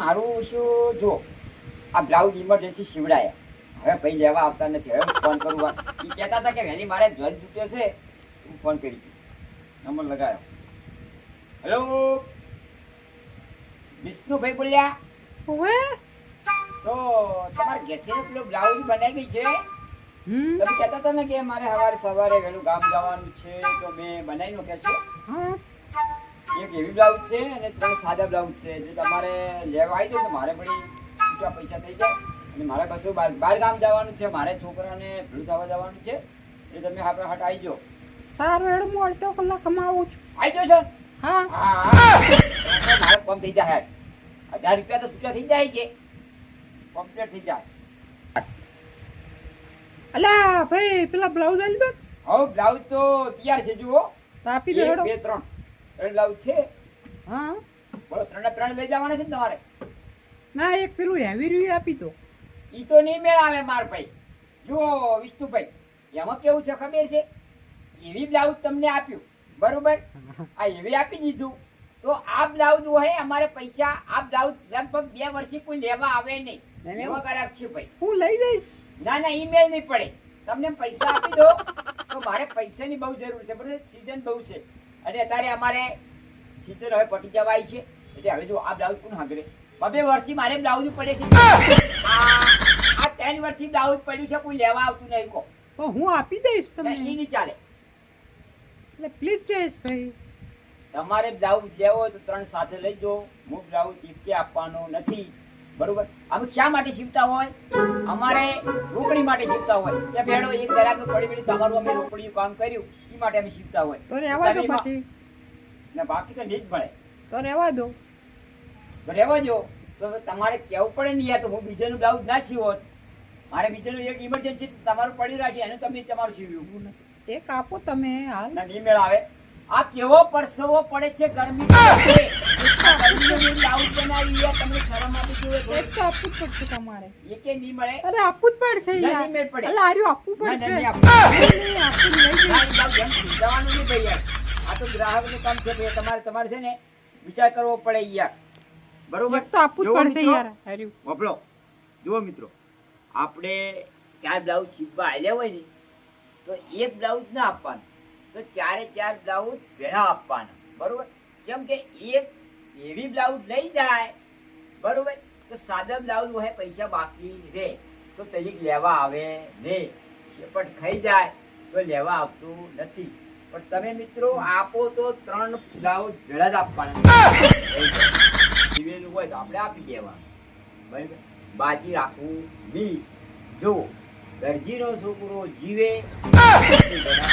કશું જો આ બ્લાઉઝ ઇમરજન્સી સીવડાયા. હવે ભાઈ લેવા આવતા નથી. હવે ફોન કરું. એ કહેતા હતા કે વહેલી મારે ધ્વજ તૂટે છે. હું ફોન કરી નંબર લગાવ્યો હેલો વિષ્ણુભાઈ બોલ્યા? હવે તો તમારે ઘેરથી પેલો બ્લાઉઝ બનાવી ગઈ છે? તમે કહેતા હતા ને કે મારે સવારે સવારે વહેલું ગામ જવાનું છે તો મેં બનાવી નાખ્યા છે. હા. એક એવી બ્લાઉઝ છે અને ત્રણ સાદા બ્લાઉઝ છે. જે તમારે લેવા આવી જાય તો મારે પણ છૂટા પૈસા થઈ જાય અને મારે કશું બાર બાર ગામ જવાનું છે. મારે છોકરાને ભેળું થવા જવાનું છે. એટલે તમે આપણે હાટ આવી જાઓ. સારું એડ હું અડધો કલાકમાં આવું છું. આવી જાઓ સર. હા. હા. મારે પંપ થઈ જાય. હજાર રૂપિયા તો છૂટા થઈ જાય કે? કમ્પ્લીટ થઈ જાય. અલા ભાઈ પેલા બ્લાઉઝ આવી દો. હવે બ્લાઉઝ તો તૈયાર છે જુઓ. આપી દો બે ત્રણ. ત્રણ બ્લાઉઝ છે. હા? બોલો ત્રણે ત્રણ લઈ જવાના છે ને તમારે? ના એક પેલું હેવી રહ્યું આપી દો. ઈ તો નહીં મેળાવે માર ભાઈ. જુઓ વિષ્ણુભાઈ એમાં કેવું છે ખબર છે? એવી બ્લાઉઝ તમને આપ્યું બરોબર? આ એવી આપી દીધું. તો આ બ્લાઉઝ હોય અમારે પૈસા આ બ્લાઉઝ લગભગ બે વર્ષથી કોઈ લેવા આવે નહીં. એવા ગ્રાહક ભાઈ. હું લઈ જઈશ. ના ના ઈમેલ નહીં પડે. તમને પૈસા આપી દો તો મારે પૈસાની બહુ જરૂર છે બરોબર? સીઝન બહુ છે. અને અત્યારે અમારે સિત્તેર હવે પટી જવા આવી છે. એટલે હવે જો આ બ્લાઉઝ કોણ હાંગરે બબે વર્ષથી મારે બ્લાઉઝ પડે છે. આ ટેન ત્રણ વર્ષથી બ્લાઉઝ પડ્યું છે કોઈ લેવા આવતું નહીં કો તો હું આપી દઈશ તમને. નહીં ચાલે. એટલે પ્લીઝ જયેશ ભાઈ. તમારે બ્લાઉઝ લેવો તો ત્રણ સાથે લઈ જાઓ. હું બ્લાઉઝ ટીપકે આપવાનો નથી. બરોબર? અમે શા માટે સીવતા હોય? અમારે રોકડી માટે સીવતા હોય. ત્યાં ભેડો એક ગ્રાહકનું પડી પડી તમારું અમે રોકડીનું કામ કર્યું. એ માટે અમે શીખતા હોય. તો રહેવા દો પછી. ને બાકી તો નહીં જ મળે તો રહેવા દો. તો રહેવા દો. તો તમારે કહેવું પડે નહીં યાર તો હું બીજાનું બ્લાઉઝ ના સીવો મારે બીજાનું એક ઇમરજન્સી તમારું પડી રાખી અને તમે તમારું સીવ્યું એ કાપો તમે હાલ. નહીં મેળ આવે આ કેવો પરસેવો પડે છે ગરમી છે. આ ગરમીનું મેં બ્લાઉઝ બનાવી યાર તમને શરમ એક તો આપવું જ પડશે તમારે. એકે નહીં મળે અરે આપવું જ પડશે યાર. નહીં પડે. અલા આર્યું આપવું પડશે. નહીં આપવું. નહીં, નહીં, આપવું જ લઈ ના, જઈશ એ બ્લાઉઝ એમ જવાનું નહીં ભાઈ યાર. આ તો ગ્રાહકનું કામ છે ભાઈ તમારે તમારે છે ને વિચાર કરવો પડે યાર. બરોબર? તો આપવું જ જુઓ પડશે મિત્રો, યાર હાર્યું વપલો જુઓ મિત્રો. આપણે ચાર બ્લાઉઝ છીપવા આવ્યા હોય ને તો એક બ્લાઉઝ ના આપવાનું. તો ચારે ચાર બ્લાઉઝ ભેળા આપવાના. બરોબર? જેમ કે એક એવી બ્લાઉઝ લઈ જાય. બરોબર? તો સાદા બ્લાઉઝ હોય, પૈસા બાકી રહે. તો તરીક લેવા આવે રે પણ ખાઈ જાય, તો લેવા આવતું નથી. પણ તમે મિત્રો, આપો તો ત્રણ બ્લાઉઝ ભેળા જ આપવાના. જીવેલું હોય તો આપણે આપી દેવા બરાબર? બાજી રાખવું નહીં. જો દરજીનો છોકરો જીવે બધા